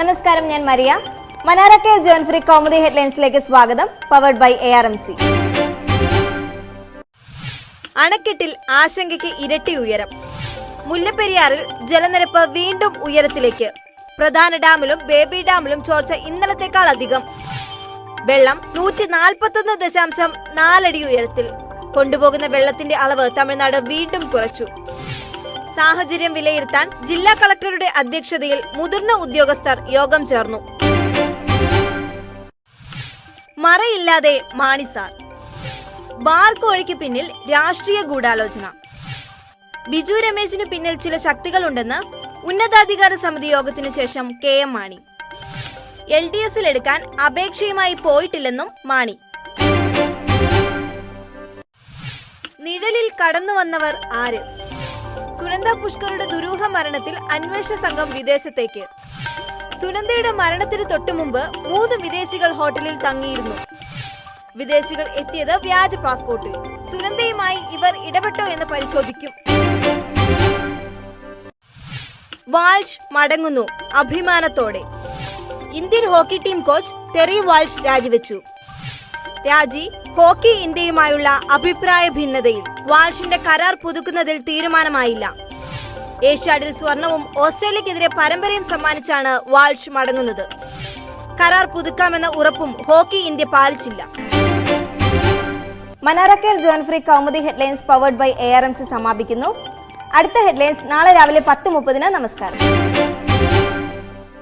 നമസ്കാരം ഞാൻ Maria. Manara John free comedy ഹെഡ്ലൈൻസിലേക്ക് സ്വാഗതം powered by A R M C അണക്കെട്ടിൽ ആശങ്കയ്ക്ക് ഇരട്ടി ഉയരം. മുല്ലപ്പെരിയാറിൽ ജലനിരപ്പ് വീണ്ടും ഉയരത്തിലേക്ക്. പ്രധാന ഡാമിലും ബേബി ഡാമിലും ചോർച്ച ഇന്നലത്തേക്കാൾ അധികം. വെള്ളം നൂറ്റി നാൽപ്പത്തൊന്ന് ദശാംശം നാലടി ഉയരത്തിൽ. കൊണ്ടുപോകുന്ന വെള്ളത്തിന്റെ അളവ് തമിഴ്നാട് വീണ്ടും കുറച്ചു. സാഹചര്യം വിലയിരുത്താൻ ജില്ലാ കളക്ടറുടെ അധ്യക്ഷതയിൽ മുതിർന്ന ഉദ്യോഗസ്ഥർ യോഗം ചേർന്നു. മറയില്ലാതെ മാണിസാർ ബാർ കോഴിക്ക് പിന്നിൽ രാഷ്ട്രീയ ഗൂഢാലോചന. ബിജു രമേശിന് പിന്നിൽ ചില ശക്തികളുണ്ടെന്ന് ഉന്നതാധികാര സമിതി യോഗത്തിനു ശേഷം K M Mani. L D എഫിൽ എടുക്കാൻ അപേക്ഷയുമായി പോയിട്ടില്ലെന്നും മാണി. നിഴലിൽ കടന്നു വന്നവർ ആര്? സുനന്ദ പുഷ്കറുടെ ദുരൂഹ മരണത്തിൽ അന്വേഷണ സംഘം വിദേശത്തേക്ക്. സുനന്ദയുടെ മരണത്തിന് തൊട്ടു മുമ്പ് മൂന്ന് വിദേശികൾ ഹോട്ടലിൽ തങ്ങിയിരുന്നു. വിദേശികൾ എത്തിയത് വ്യാജ പാസ്പോർട്ടിൽ. സുനന്ദയുമായി ഇവർ ഇടപെട്ടോ എന്ന് പരിശോധിക്കും. വാൾഷ് മടങ്ങുന്നു അഭിമാനത്തോടെ. Indian hockey team coach Terry Walsh രാജിവെച്ചു. രാജി ഹോക്കി ഇന്ത്യയുമായുള്ള അഭിപ്രായ ഭിന്നതയിൽ വാൾഷിന്റെ കരാർ പുതുക്കുന്നതിൽ തീരുമാനമായില്ല. ഏഷ്യാഡിൽ സ്വർണവും ഓസ്ട്രേലിയക്കെതിരെ പരമ്പരയും സമ്മാനിച്ചാണ് വാൾഷ് മടങ്ങുന്നത്. കരാർ പുതുക്കാമെന്ന ഉറപ്പും hockey India പാലിച്ചില്ല. Manarakkal Johnfry John free comedy headlines powered by A R M C സമാപിക്കുന്നു. അടുത്ത ഹെഡ്ലൈൻസ് നാളെ രാവിലെ പത്ത് മുപ്പതിന്. നമസ്കാരം.